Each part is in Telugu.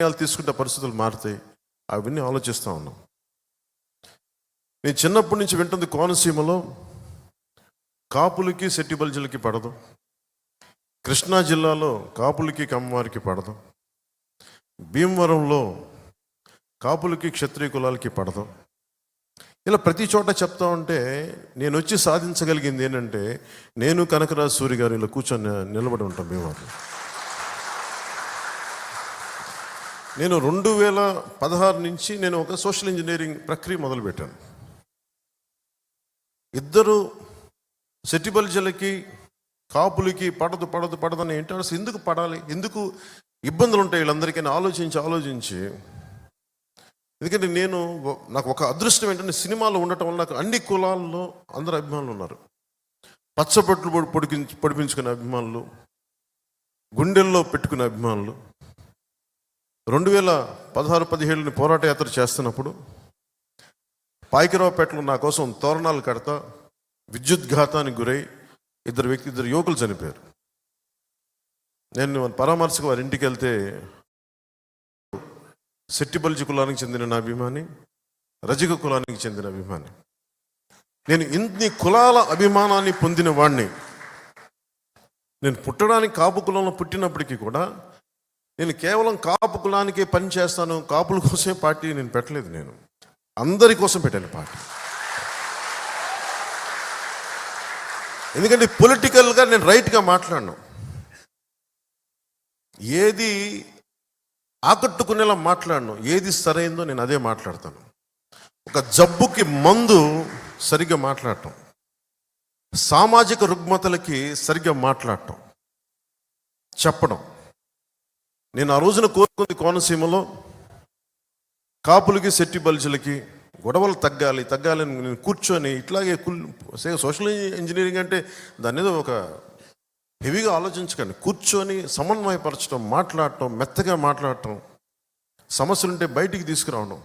నిర్ణయాలు తీసుకుంటే పరిస్థితులు మారుతాయి. అవన్నీ ఆలోచిస్తూ ఉన్నాం. నేను చిన్నప్పటి నుంచి వింటుంది కోనసీమలో కాపులకి సెట్టిబల్జులకి పడదు. కృష్ణా జిల్లాలో కాపులకి కమ్మవారికి పడదు. భీమవరంలో కాపులకి క్షత్రియ కులాలకి పడదు. ఇలా ప్రతి చోట చెప్తా ఉంటే నేను వచ్చి సాధించగలిగింది ఏంటంటే నేను కనకరాజు సూరి గారు ఇలా కూర్చొని నిలబడి ఉంటాం భీమవరం నేను రెండు వేల పదహారు నుంచి నేను ఒక సోషల్ ఇంజనీరింగ్ ప్రక్రియ మొదలుపెట్టాను. ఇద్దరు సెటిబల్జలకి కాపులకి పడదు పడదు పడదని ఏంటో ఎందుకు పడాలి? ఎందుకు ఇబ్బందులు ఉంటాయి వీళ్ళందరికీ ఆలోచించి ఆలోచించి ఎందుకంటే నేను నాకు ఒక అదృష్టం ఏంటంటే సినిమాలో ఉండటం వల్ల నాకు అన్ని కులాల్లో అందరు అభిమానులు ఉన్నారు. పచ్చబొట్లు పొడి పొడికి పొడిపించుకునే అభిమానులు గుండెల్లో పెట్టుకునే అభిమానులు రెండు వేల పదహారు పదిహేడుని పోరాట యాత్ర చేస్తున్నప్పుడు పాయికరావుపేటలో నా కోసం తోరణాలు కడతా విద్యుద్ఘాతానికి గురై ఇద్దరు వ్యక్తి ఇద్దరు యువకులు చనిపోయారు. నేను పరామర్శకు వారి ఇంటికి వెళ్తే సెట్టిబల్జి కులానికి చెందిన నా అభిమాని రజక కులానికి చెందిన అభిమాని. నేను ఇన్ని కులాల అభిమానాన్ని పొందిన వాణ్ణి నేను పుట్టడానికి కాపు కులంలో పుట్టినప్పటికీ కూడా నేను కేవలం కాపు కులానికే పని చేస్తాను కాపుల కోసమే పార్టీ నేను పెట్టలేదు నేను. అందరి కోసం పెట్టాను పార్టీ. ఎందుకంటే పొలిటికల్గా నేను రైట్గా మాట్లాడను. ఏది ఆకట్టుకునేలా మాట్లాడను ఏది సరైందో నేను అదే మాట్లాడతాను. ఒక జబ్బుకి మందు సరిగ్గా మాట్లాడటం. సామాజిక రుగ్మతలకి సరిగ్గా మాట్లాడటం. చెప్పడం. నేను ఆ రోజున కోరుకుంది కోనసీమలో కాపులకి సెట్టి బల్జులకి గొడవలు తగ్గాలి తగ్గాలి నేను కూర్చొని ఇట్లాగే కుల్ సోషల్ ఇంజనీరింగ్ అంటే దాని మీద ఒక హెవీగా ఆలోచించకండి. కూర్చొని సమన్వయపరచడం మాట్లాడటం మెత్తగా మాట్లాడటం సమస్యలుంటే బయటికి తీసుకురావడం.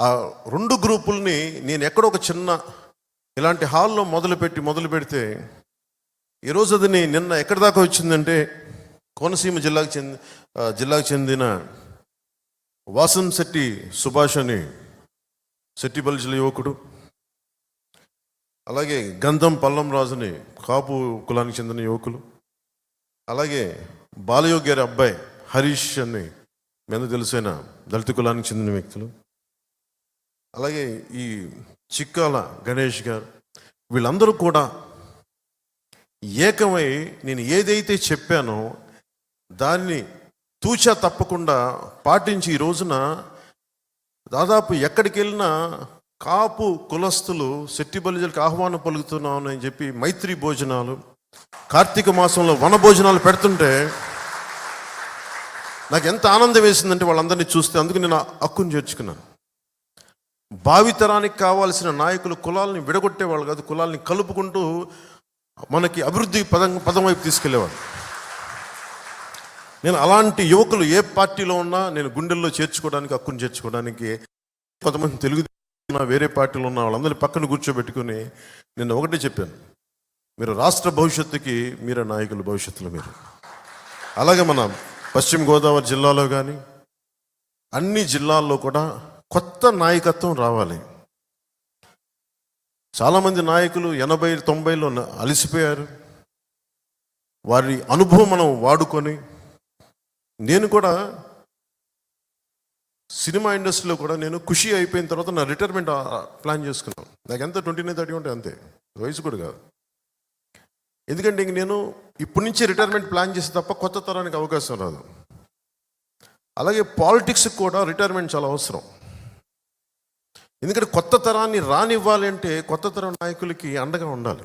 ఆ రెండు గ్రూపుల్ని నేను ఎక్కడో ఒక చిన్న ఇలాంటి హాల్లో మొదలుపెట్టి మొదలు పెడితే ఈరోజు అది నిన్న ఎక్కడి దాకా వచ్చిందంటే కోనసీమ జిల్లాకు చెంది జిల్లాకు చెందిన వాసం శెట్టి సుభాష్ అని శెట్టి యువకుడు అలాగే గంధం పల్లం రాజుని కాపు కులానికి చెందిన యువకులు అలాగే బాలయోగ్యారి అబ్బాయి హరీష్ అని మీద తెలిసిన దళిత కులానికి చెందిన వ్యక్తులు అలాగే ఈ చిక్కాల గణేష్ గారు వీళ్ళందరూ కూడా ఏకమై నేను ఏదైతే చెప్పానో దాన్ని తూచా తప్పకుండా పాటించి ఈ రోజున దాదాపు ఎక్కడికి వెళ్ళినా కాపు కులస్తులు శెట్టి బలిజలకు ఆహ్వానం పలుకుతున్నామని అని చెప్పి మైత్రి భోజనాలు కార్తీక మాసంలో వన భోజనాలు పెడుతుంటే నాకు ఎంత ఆనందం వేసిందంటే వాళ్ళందరినీ చూస్తే అందుకు నేను హక్కును చేర్చుకున్నాను. భావితరానికి కావాల్సిన నాయకులు కులాలని విడగొట్టేవాళ్ళు కాదు కులాల్ని కలుపుకుంటూ మనకి అభివృద్ధి పదం పదం వైపు తీసుకెళ్ళేవాళ్ళు నేను అలాంటి యువకులు ఏ పార్టీలో ఉన్నా నేను గుండెల్లో చేర్చుకోవడానికి హక్కును చేర్చుకోవడానికి కొంతమంది తెలుగు వేరే పార్టీలో ఉన్న వాళ్ళందరినీ పక్కన కూర్చోబెట్టుకుని నేను ఒకటే చెప్పాను. మీరు రాష్ట్ర భవిష్యత్తుకి మీరే నాయకులు భవిష్యత్తులో మీరు. అలాగే మన పశ్చిమ గోదావరి జిల్లాలో కానీ అన్ని జిల్లాల్లో కూడా కొత్త నాయకత్వం రావాలి. చాలామంది నాయకులు ఎనభై తొంభైలో అలసిపోయారు. వారి అనుభవం మనం వాడుకొని నేను కూడా సినిమా ఇండస్ట్రీలో కూడా నేను ఖుషి అయిపోయిన తర్వాత నా రిటైర్మెంట్ ప్లాన్ చేసుకున్నాను. నాకు ఎంత ట్వంటీ నైన్ థర్టీ ఉంటే అంతే. వయసు కూడా కాదు. ఎందుకంటే ఇంక నేను ఇప్పటి నుంచి రిటైర్మెంట్ ప్లాన్ చేసి తప్ప కొత్త తరానికి అవకాశం రాదు. అలాగే పాలిటిక్స్కి కూడా రిటైర్మెంట్ చాలా అవసరం. ఎందుకంటే కొత్త తరాన్ని రానివ్వాలి అంటే కొత్త తరం నాయకులకి అండగా ఉండాలి.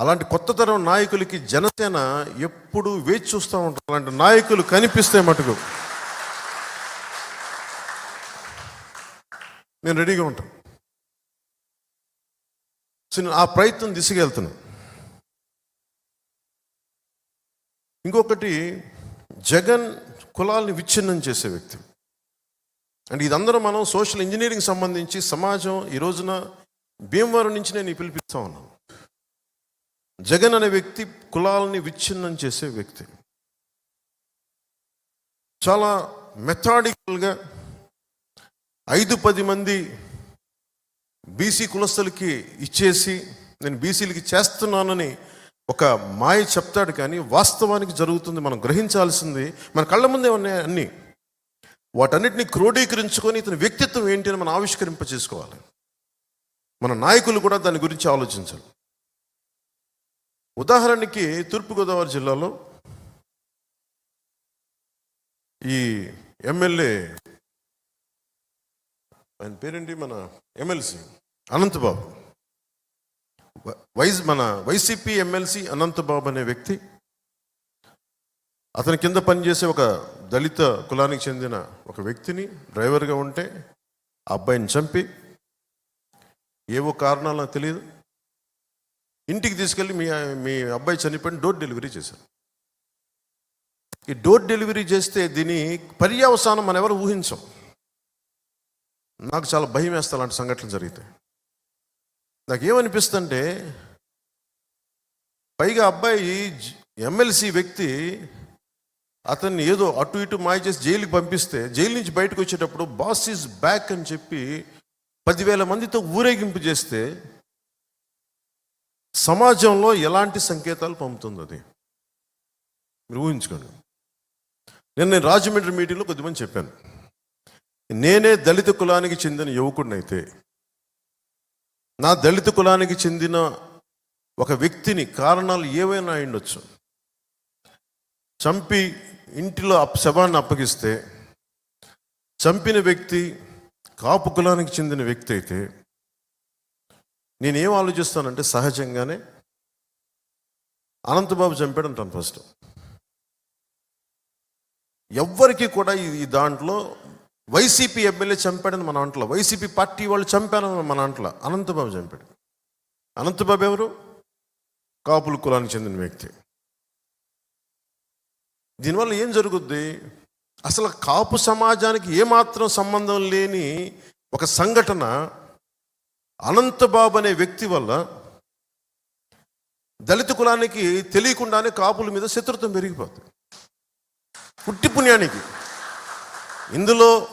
అలాంటి కొత్త తరం నాయకులకి జనసేన ఎప్పుడు వేచి చూస్తూ ఉంటారు. అలాంటి నాయకులు కనిపిస్తే మటుకు. నేను రెడీగా ఉంటాను సో నేను ఆ ప్రయత్నం దిశగా ఇంకొకటి జగన్ కులాల్ని విచ్ఛిన్నం చేసే వ్యక్తి. అంటే ఇదందరూ మనం సోషల్ ఇంజనీరింగ్ సంబంధించి సమాజం ఈ రోజున భీమవరం నుంచి నేను పిలిపిస్తా ఉన్నాను. జగన్ అనే వ్యక్తి కులాలని విచ్ఛిన్నం చేసే వ్యక్తి. చాలా మెథాడికల్గా ఐదు పది మంది బీసీ కులస్తులకి ఇచ్చేసి నేను బీసీలకి చేస్తున్నానని ఒక మాయ చెప్తాడు కానీ వాస్తవానికి జరుగుతుంది మనం గ్రహించాల్సింది మన కళ్ళ ముందే ఉన్నాయి అన్నీ. వాటన్నిటిని క్రోడీకరించుకొని ఇతని వ్యక్తిత్వం ఏంటి అని మనం ఆవిష్కరింప చేసుకోవాలి మన నాయకులు కూడా దాని గురించి ఆలోచించాలి. ఉదాహరణకి తూర్పుగోదావరి జిల్లాలో ఈ ఎమ్మెల్యే ఆయన పేరేంటి? మన ఎమ్మెల్సీ అనంతబాబు. వైస్ మన వైసీపీ ఎమ్మెల్సీ అనంతబాబు అనే వ్యక్తి అతని కింద పనిచేసే ఒక దళిత కులానికి చెందిన ఒక వ్యక్తిని డ్రైవర్గా ఉంటే ఆ అబ్బాయిని చంపి ఏవో కారణాలు నాకు తెలియదు. ఇంటికి తీసుకెళ్ళి మీ మీ అబ్బాయి చనిపోయిన డోర్ డెలివరీ చేశారు. ఈ డోర్ డెలివరీ చేస్తే దీని పర్యవసానం మనం ఎవరు ఊహించం. నాకు చాలా భయం వేస్తా అలాంటి సంఘటనలు జరిగితే నాకు ఏమనిపిస్తుంటే పైగా అబ్బాయి ఎమ్మెల్సీ వ్యక్తి అతన్ని ఏదో అటు ఇటు మాయ చేసి జైలుకి పంపిస్తే జైలు నుంచి బయటకు వచ్చేటప్పుడు బాస్ ఈజ్ బ్యాక్ అని చెప్పి పదివేల మందితో ఊరేగింపు చేస్తే సమాజంలో ఎలాంటి సంకేతాలు పంపుతుంది అది? మీరు ఊహించుకోండి. నేను నేను రాజమండ్రి మీటింగ్లో కొద్దిమంది చెప్పాను. నేనే దళిత కులానికి చెందిన యువకుడినైతే నా దళిత కులానికి చెందిన ఒక వ్యక్తిని కారణాలు ఏవైనా అయ్యుండొచ్చు. ఉండొచ్చు చంపి ఇంటిలో అప్ శవాన్ని అప్పగిస్తే చంపిన వ్యక్తి కాపు కులానికి చెందిన వ్యక్తి అయితే నేనేం ఆలోచిస్తానంటే సహజంగానే అనంతబాబు చంపాడు అంటాను ఫస్ట్ ఎవ్వరికి కూడా ఈ దాంట్లో వైసీపీ ఎమ్మెల్యే చంపాడని మన అంట్లో వైసీపీ పార్టీ వాళ్ళు చంపారని మన అంట్లో అనంతబాబు చంపాడు. అనంతబాబు ఎవరు? కాపుల కులానికి చెందిన వ్యక్తి. దీనివల్ల ఏం జరుగుద్ది? అసలు కాపు సమాజానికి ఏమాత్రం సంబంధం లేని ఒక సంఘటన అనంతబాబు అనే వ్యక్తి వల్ల దళిత కులానికి తెలియకుండానే కాపుల మీద శత్రుత్వం పెరిగిపోతుంది. పుట్టి పుణ్యానికి. ఇందులో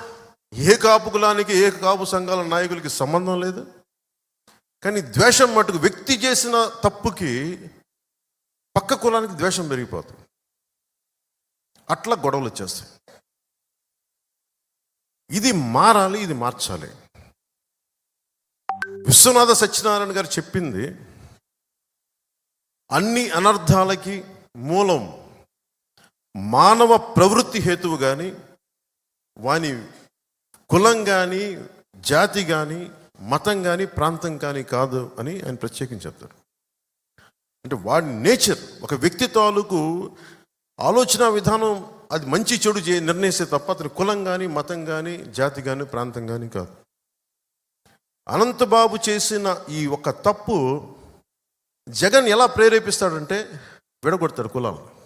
ఏ కాపు కులానికి ఏ కాపు సంఘాల నాయకులకి సంబంధం లేదు. కానీ ద్వేషం మటుకు వ్యక్తి చేసిన తప్పుకి పక్క కులానికి ద్వేషం పెరిగిపోతుంది. అట్లా గొడవలు వచ్చేస్తాయి. ఇది మారాలి ఇది మార్చాలి. విశ్వనాథ సత్యనారాయణ గారు చెప్పింది అన్ని అనర్థాలకి మూలం మానవ ప్రవృత్తి హేతువు కానీ వాని కులం కానీ జాతి కానీ మతం కానీ ప్రాంతం కానీ కాదు అని ఆయన ప్రత్యేకించి చెప్తారు. అంటే వాడి నేచర్ ఒక వ్యక్తి తాలూకు ఆలోచన విధానం అది మంచి చెడు చే నిర్ణయిస్తే తప్ప అతని కులం కానీ మతం కానీ జాతి కానీ ప్రాంతం కానీ కాదు. అనంతబాబు చేసిన ఈ ఒక తప్పు జగన్ ఎలా ప్రేరేపిస్తాడంటే విడగొడతాడు కులాలను.